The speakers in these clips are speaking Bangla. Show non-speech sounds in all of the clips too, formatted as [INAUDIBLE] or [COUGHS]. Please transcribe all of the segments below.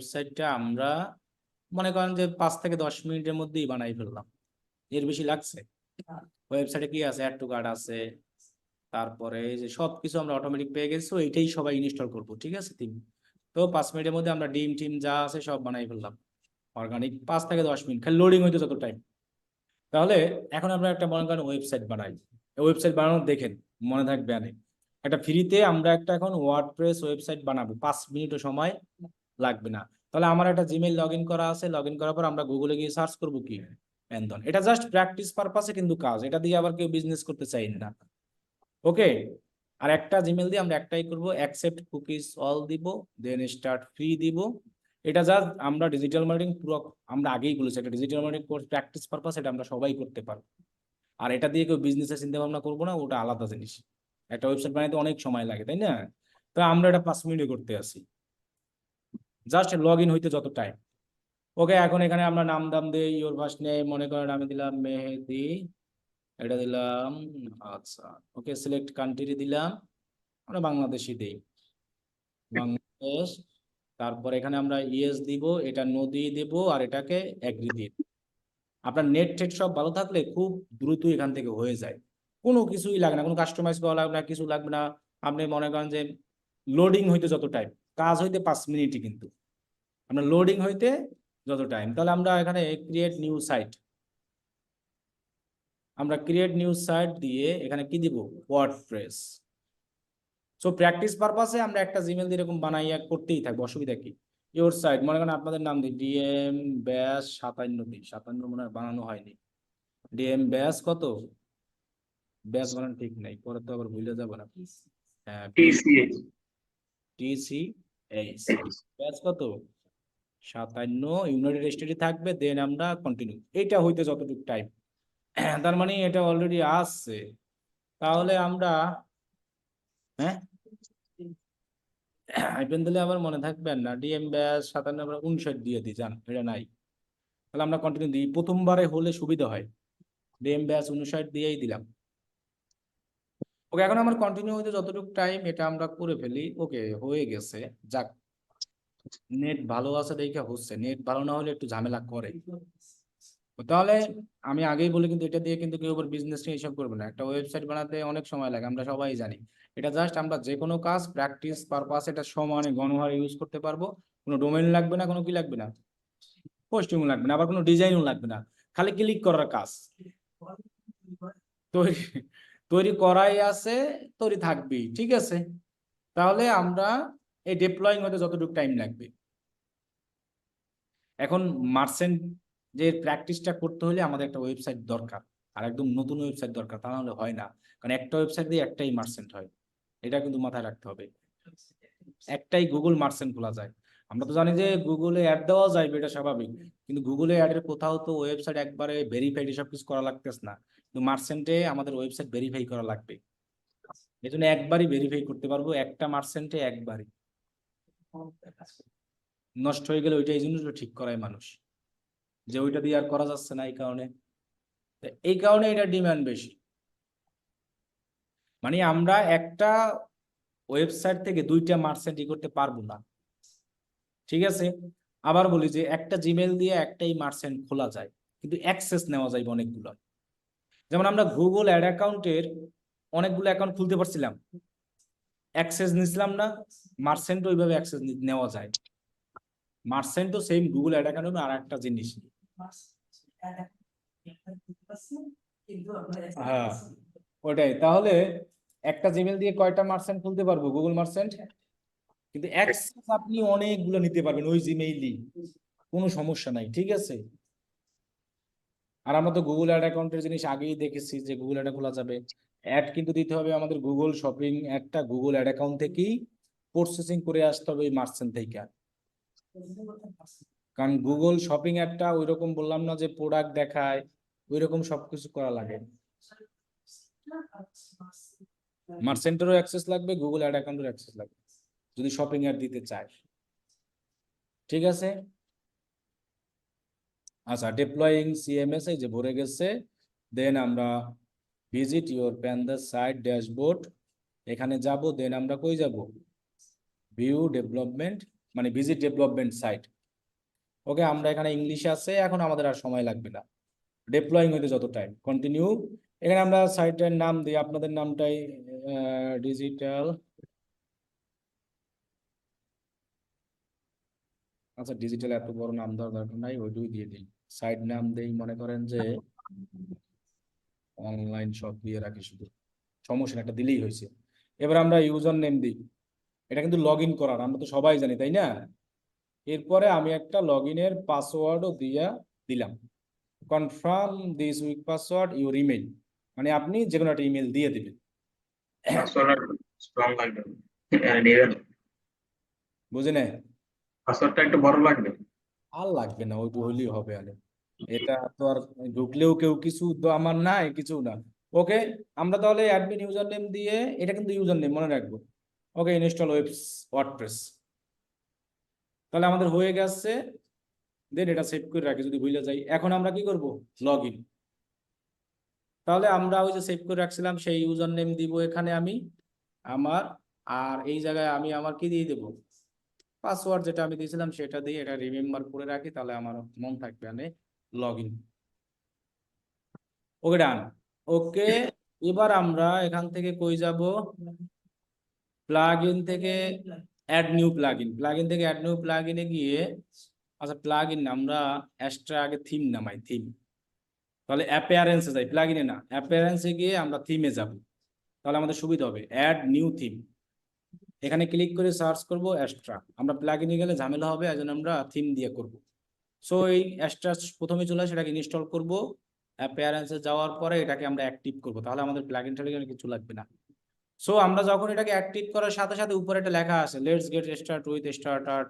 ওয়েবসাইটটা আমরা মনে করেন যে পাঁচ থেকে দশ মিনিটের মধ্যেই বানাই ফেললাম। এর বেশি লাগছে? ওয়েবসাইটে কি আছে? অ্যাড টু কার্ড আছে। তারপরে যে সব কিছু আমরা অটোমেটিক পেয়ে গেছি এইটাই সবাই ইনস্টল করব, ঠিক আছে থিম তো পাঁচ মিনিটের মধ্যে আমরা ডিম টিম যা আছে সব বানাই ফেললাম। অর্গানিক পাঁচ থেকে দশ মিনিট, খালি লোডিং হইতে যত টাইম তাহলে এখন আমরা একটা মনে করেন ওয়েবসাইট বানাই। ওয়েবসাইট বানানো দেখেন, মনে থাকবে আনে। একটা ফ্রিতে আমরা একটা এখন ওয়ার্ডপ্রেস ওয়েবসাইট বানাবো, পাঁচ মিনিটও সময়। লাগবে না। তাহলে আমার একটা জিমেইল লগ করা আছে। লগ করার পর আমরা গুগলে গিয়ে সার্চ করব কি? প্যান্থন এটা জাস্ট প্র্যাকটিস পারপাসে কিন্তু কাজ। এটা দিয়ে আবার কেউ বিজনেস করতে চাই না। ওকে আর একটা জিমেল দিয়ে আমরা একটাই করব। অ্যাকসেপ্ট কুকিজ অল দিব। দেন স্টার্ট ফ্রি দিব। এটা যা আমরা ডিজিটাল মার্কেটিং পুরো আমরা আগেই বলেছি। একটা digital marketing course practice purpose এটা আমরা সবাই করতে পারব। আর এটা দিয়ে কেউ বিজনেসের চিন্তা ভাবনা করব না। ওটা আলাদা জিনিস। একটা ওয়েবসাইট বানাইতে অনেক সময় লাগে, তাই না? তো আমরা এটা পাঁচ মিনিটে করতে আসি। জাস্ট লগ ইন হইতে যত টাইম ওকে এখন এখানে আমরা নাম দাম দিই ইওর ফার্স্ট নেম মনে করেন আমি দিলাম মেহেদি, এটা দিলাম আচ্ছা। ওকে সিলেক্ট কান্ট্রি দিলাম, আমরা বাংলাদেশি দেই। বাংলাদেশ, তারপর এখানে আমরা ইএস দিব, এটা নদী দেব, আর এটাকে এগ্রি দিয়ে। আপনার নেট টেট সব ভালো থাকলে খুব দ্রুত এখান থেকে হয়ে যায়। কোনো কিছুই লাগে না, কোনো কাস্টমাইজ করা লাগবে না, কিছু লাগবে না। আপনি মনে করেন যে লোডিং হইতে যত টাইম কাজ হইতে পাঁচ মিনিটই কিন্তু। আপনার লোডিং হইতে যত টাইম তাহলে আমরা এখানে ক্রিয়েট নিউ সাইট আমরা ক্রিয়েট নিউ সাইট দিয়ে এখানে কি দিব? ওয়ার্ডপ্রেস সো প্র্যাকটিস পারপাসে আমরা একটা জিমেল দিয়ে এরকম বানাইয়া করতেই থাকব। অসুবিধা কি? ইওর সাইট মনে করেন আপনাদের নাম দিই ডিএম ব্যাস সাতান্ন দিই সাতান্ন মনে হয় বানানো হয়নি। ডিএম ব্যাস কত? ব্যাস বানানো ঠিক নাই। পরে তো আবার ভুলে যাব না হ্যাঁ টিসি এইচ ব্যাস কত? সাতান্ন, ইউনাইটেড স্টেটে থাকবে দেন আমরা কন্টিনিউ এটা হইতে যতটুকু টাইম [COUGHS] তার মানে এটা অলরেডি আসছে তাহলে আমরা হ্যাঁ? [COUGHS] দিলে আবার মনে থাকবেন না। ডিএম ব্যাস সাতান্ন, আমরা উনষাট দিয়ে দিই, জান, এটা নাই। তাহলে আমরা কন্টিনিউ দিই। প্রথমবারে হলে সুবিধা হয়। ডিএম ব্যাস উনষাট দিয়েই দিলাম। ওকে এখন আমার কন্টিনিউ হইতে যতটুকু টাইম এটা আমরা করে ফেলি। ওকে হয়ে গেছে। যাক। নেট ভালো আছে দেখে হচ্ছে, নেট ভালো না হলে একটু ঝামেলা করে। তাহলে আমি আগেই বলি কিন্তু এটা দিয়ে কিন্তু কেউ বিজনেস নিয়ে এসব করবে না। একটা ওয়েবসাইট বানাতে অনেক সময় লাগে, আমরা সবাই জানি। এটা জাস্ট আমরা যে কোনো কাজ প্র্যাকটিস পারপাস এটা সমানে গণহারে ইউজ করতে পারব। কোনো ডোমেন লাগবে না, কোনো কি লাগবে না? পোস্টিং লাগবে না, আবার কোনো ডিজাইনও লাগবে না। খালি ক্লিক করার কাজ। তৈরি তৈরি করাই আছে, তৈরি থাকবেই, ঠিক আছে? তাহলে আমরা এই ডিপ্লয়িং হতে যতটুকু টাইম লাগবে। এখন মার্সেন্ট যে প্র্যাকটিসটা করতে হলে আমাদের একটা ওয়েবসাইট দরকার, আর একদম নতুন ওয়েবসাইট দরকার, তা নাহলে হয় না। কারণ একটা ওয়েবসাইট দিয়ে একটাই মার্সেন্ট হয়, এটা কিন্তু মাথায় রাখতে হবে। একটাই গুগল মার্সেন্ট খোলা যায়। আমরা তো জানি যে গুগলে অ্যাড দেওয়া যায় এটা স্বাভাবিক। কিন্তু গুগলে অ্যাডের কোথাও তো ওয়েবসাইট একবারে ভেরিফাইড এসব কিছু করা লাগতেছে না। কিন্তু মার্সেন্টে আমাদের ওয়েবসাইট ভেরিফাই করা লাগবে। এই জন্য একবারই ভেরিফাই করতে পারব, একটা মার্সেন্টে একবারই। নষ্ট হয়ে গেলে ওইটা এই জন্য ঠিক করায় মানুষ। যে ওইটা দিয়ে আর করা যাচ্ছে না এই কারণে। এই কারণে এটা ডিমান্ড বেশি। মানে আমরা একটা ওয়েবসাইট থেকে দুইটা মার্সেন্ট ই করতে পারব না। ঠিক আছে? আবার বলি যে একটা জিমেল দিয়ে একটাই মার্সেন্ট খোলা যায়, কিন্তু অ্যাক্সেস নেওয়া যায় অনেকগুলো। যেমন আমরা গুগল অ্যাড অ্যাকাউন্টের অনেকগুলো অ্যাকাউন্ট খুলতে পারছিলাম। অ্যাক্সেস নিছিলাম না। মার্সেন্ট ওইভাবে অ্যাক্সেস নেওয়া যায় মার্সেন্ট তো সেম গুগল অ্যাড অ্যাকাউন্ট আর একটা জিনিস হ্যাঁ ওটাই। তাহলে একটা জিমেল দিয়ে কয়টা মার্সেন্ট খুলতে পারব? গুগল মার্সেন্ট কিন্তু অ্যাক্সেস আপনি অনেকগুলো নিতে পারবেন ওই জিমেইলই কোনো সমস্যা নাই, ঠিক আছে? আর আমরা তো গুগল অ্যাড অ্যাকাউন্টের জিনিস আগেই দেখেছি যে গুগল অ্যাড খোলা যাবে। অ্যাড কিন্তু দিতে হবে আমাদের গুগল শপিং একটা গুগল অ্যাড অ্যাকাউন্ট থেকেই প্রসেসিং করে আসতে হবে ওই মার্চেন্ট থেকে। কারণ গুগল শপিং অ্যাপটা ওই রকম বললাম না যে প্রোডাক্ট দেখায় ওই রকম সবকিছু করা লাগে। মার্চেন্টেরও অ্যাক্সেস লাগবে গুগল অ্যাড অ্যাকাউন্টের অ্যাক্সেস লাগবে যদি শপিং অ্যাড দিতে চায়। ঠিক আছে? আচ্ছা ডিপ্লয়িং সিএমএস এই যে ভরে গেছে দেন আমরা visit your pan the site dashboard এখানে যাব দেন আমরা কই যাব? ভিউ ডেভেলপমেন্ট মানে ভিজিট ডেভেলপমেন্ট সাইট ওকে আমরা এখানে ইংলিশে আছে, এখন আমাদের আর সময় লাগবে না। ডেপ্লয়িং হইতে যত টাইম কন্টিনিউ এখানে আমরা সাইটের নাম দিই, আপনাদের নামটাই ডিজিটাল আচ্ছা ডিজিটাল এত বড় নাম দেওয়ার দরকার নাই ওইটুই দিয়ে দিই। সাইট নাম দেই মনে করেন যে অনলাইন শপ দিয়ে রাখি শুধু। সমস্যা একটা দিলেই হয়েছে। এবার আমরা ইউজার নেম দিই। এটা কিন্তু লগ ইন করার আমরা তো সবাই জানি তাই না? এরপরে আমি একটা লগ ইনের পাসওয়ার্ডও দিয়া দিলাম। Confirm this weak password your email মানে আপনি যে কোনো একটা ইমেল দিয়ে দিবেন। হ্যাঁ, বুঝে নেয়? পাসওয়ার্ডটা একটু বড় লাগবে। আর লাগবে না ওই হইলেই হবে আরে। এটা তো আর ঢুকলেও কেউ কিছু তো আমার নাই কিছু না। ওকে আমরা তাহলে অ্যাডমিন ইউজার নেম দিয়ে এটা কিন্তু ইউজার নেম মনে রাখব। ওকে ইনস্টল ওয়েবস ওয়ার্ডপ্রেস তাহলে আমাদের হয়ে গেছে দেন এটা সেভ করে রাখি, যদি ভুলে যাই। এখন আমরা কি করব? লগ ইন তাহলে আমরা ওই যে সেভ করে রাখছিলাম, সেই ইউজার নেম দিব এখানে আমি, আমার, আর এই জায়গায় আমি আমার কি দিয়ে দেবো? পাসওয়ার্ড যেটা আমি দিয়েছিলাম, সেটা দিয়ে এটা রিমেম্বার করে রাখি, তাহলে আমার মন থাকবে মানে লগ ইন ওকে ডান ওকে এবার আমরা এখান থেকে কই যাব? প্লাগ ইন থেকে add new plug in plug in থেকে অ্যাড নিউ প্লাগ ইনে গিয়ে আচ্ছা প্লাগ ইন আমরা এক্সট্রা আগে থিম নামাই থিম তাহলে অ্যাপিয়ারেন্সে যাই প্লাগ ইনে না অ্যাপিয়ারেন্সে গিয়ে আমরা থিমে যাব। তাহলে আমাদের সুবিধা হবে অ্যাড নিউ থিম এখানে ক্লিক করে সার্চ করব এক্সট্রা আমরা প্লাগইনে গেলে ঝামেলা হবে, এই আমরা থিম দিয়ে করব। সো এই এক্সট্রা প্রথমে চলে আসে, এটাকে ইনস্টল করব। অ্যাপিয়ারেন্সে যাওয়ার পরে এটাকে আমরা অ্যাক্টিভ করব। তাহলে আমাদের প্লাগইন টাগিন কিছু লাগবে না। সো আমরা যখন এটাকে অ্যাক্টিভ করার সাথে সাথে উপরে একটা লেখা আছে let's get start with starter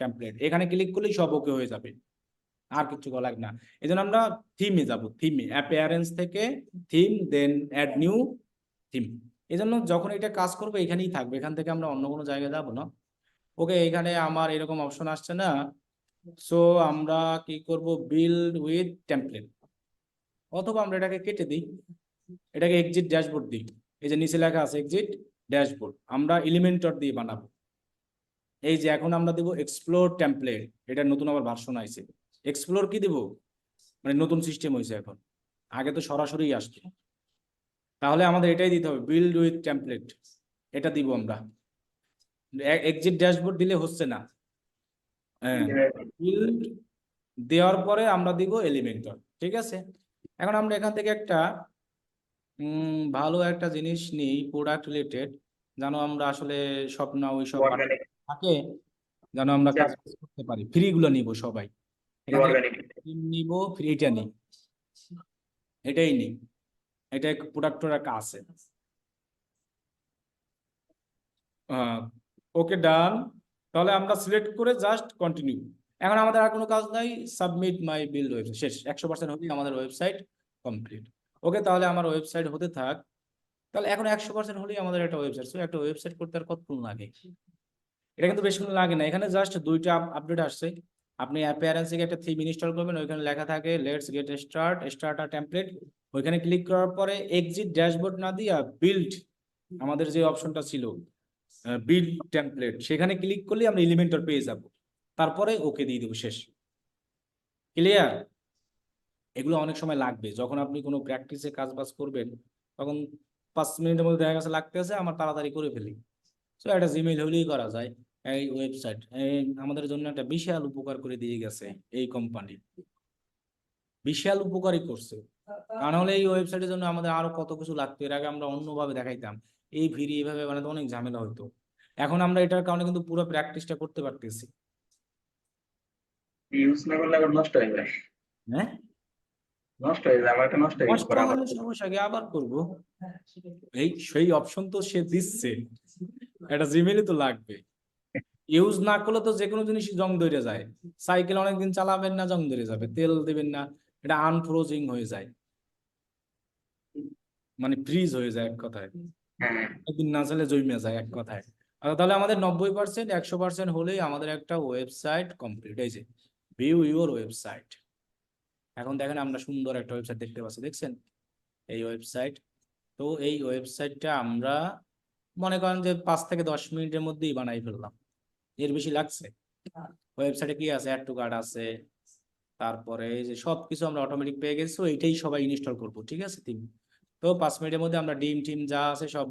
template এখানে ক্লিক করলেই সব ওকে হয়ে যাবে। আর কিছু করা লাগবে না। এই জন্য আমরা থিমে যাব থিমে অ্যাপিয়ারেন্স থেকে theme then add new theme এই জন্য যখন এটা কাজ করব, এখানেই থাকবে। এখান থেকে আমরা অন্য কোনো জায়গায় যাব না। ওকে এখানে আমার এরকম অপশন আসছে না। সো আমরা কি করব? বিল্ড উইথ টেমপ্লেট অথবা আমরা এটাকে কেটে দিই। এটাকে এক্সিট ড্যাশবোর্ড দিই। এই যে নিচে লেখা আছে এক্সিট ড্যাশবোর্ড আমরা এলিমেন্টর দিয়ে বানাবো। এই যে এখন আমরা দেবো এক্সপ্লোর টেমপ্লেট এটা নতুন আবার ভার্সন আইছে। এক্সপ্লোর কি দিব? মানে নতুন সিস্টেম হয়েছে এখন। আগে তো সরাসরি আসতো। তাহলে আমাদের এটাই দিতে হবে বিল্ড উইথ টেমপ্লেট এটা দিব আমরা। এক্সিট ড্যাশবোর্ড দিলে হচ্ছে না। হ্যাঁ। বিল্ড দেওয়ার পরে আমরা দিব এলিমেন্টর ঠিক আছে? এখন আমরা এখান থেকে একটা ভালো একটা জিনিস নিই প্রোডাক্ট রিলেটেড যেন আমরা আসলে স্বপ্ন ওই সব থাকে যেন আমরা কাজ করতে পারি। ফ্রি গুলো নিব সবাই। নিব ফ্রি এটা নিই। এটাই নিই। এটা প্রোডাক্টের একটা আছে। ওকে ডান তাহলে আমরা সিলেক্ট করে জাস্ট কন্টিনিউ এখন আমাদের আর কোনো কাজ নাই। সাবমিট মাই বিল্ড ওয়েবসাইট শেষ। একশো পার্সেন্ট হলেই আমাদের ওয়েবসাইট কমপ্লিট ওকে তাহলে আমার ওয়েবসাইট হতে থাক। তাহলে এখন একশো পার্সেন্ট হলেই আমাদের একটা ওয়েবসাইট একটা ওয়েবসাইট করতে আর কতক্ষণ লাগে? এটা কিন্তু বেশিক্ষণ লাগে না। এখানে জাস্ট দুইটা আপডেট আসছে। আপনি অ্যাপিয়ারেন্স একটা থিম ইনস্টল করবেন, ওইখানে লেখা থাকে let's get start starter template ওইখানে ক্লিক করার পরে এক্সিট ড্যাশবোর্ড না দিয়া বিল্ড আমাদের যে অপশনটা ছিল বিল্ড টেমপ্লেট সেখানে ক্লিক করলে আমরা এলিমেন্টর পেয়ে যাব। তারপরে ওকে দিয়ে দেবো শেষ। ক্লিয়ার এগুলো অনেক সময় লাগবে। যখন আপনি কোনো প্র্যাকটিসে কাজ বাজ করবেন তখন পাঁচ মিনিটের মধ্যে দেখা গেছে লাগতেছে আমার তাড়াতাড়ি করে ফেলি। সো একটা জিমেল হলেই করা যায় এই ওয়েবসাইট আমাদের জন্য একটা বিশাল উপকার করে দিয়ে গেছে এই কোম্পানি বিশাল উপকারই করছে। কারণ হলে এই ওয়েবসাইটের জন্য আমাদের আরও কত কিছু লাগতো এর আগে আমরা অন্যভাবে দেখাইতাম। এই ভিড়ি এইভাবে বানাতে অনেক ঝামেলা হতো এখন আমরা এটার কারণে কিন্তু পুরো প্র্যাকটিসটা করতে পারতেছি। ইউজ না করলে আবার নষ্ট হয়ে যায়। হ্যাঁ? নষ্ট হয়ে যায় আমার নষ্ট হয়ে কষ্ট পরে আবার হলে সমস্যা কি? আবার করব? এই সেই অপশন তো সে দিচ্ছে। এটা তো লাগবে। ইউজ না করলে তো যে কোনো জিনিস জং ধরে যায়। সাইকেল অনেকদিন চালাবেন না জং ধরে যাবে। তেল দেবেন না। এটা আনফ্রোজিং হয়ে যায়। মানে ফ্রিজ হয়ে যায় এক কথায়। হ্যাঁ। একদিন না চালে জমে যায় এক কথায়। তাহলে আমাদের নব্বই পার্সেন্ট একশো পার্সেন্ট হলেই আমাদের একটা ওয়েবসাইট কমপ্লিট হয়েছে। ভিউ ইউর ওয়েবসাইট এখন দেখেন আমরা সুন্দর একটা ওয়েবসাইট দেখতে পাচ্ছি, দেখছেন? এই ওয়েবসাইট তো এই ওয়েবসাইটটা আমরা মনে করেন যে পাঁচ থেকে দশ মিনিটের মধ্যেই বানাই ফেললাম। এর বেশি লাগছে? ওয়েবসাইটে কি আছে? অ্যাড টু কার্ড আছে। তারপরে যে সবকিছু আমরা অটোমেটিক পেয়ে গেছি এইটাই সবাই ইনস্টল করব, ঠিক আছে থিম তো পাঁচ মিনিটের মধ্যে আমরা ডিম টিম যা আছে সব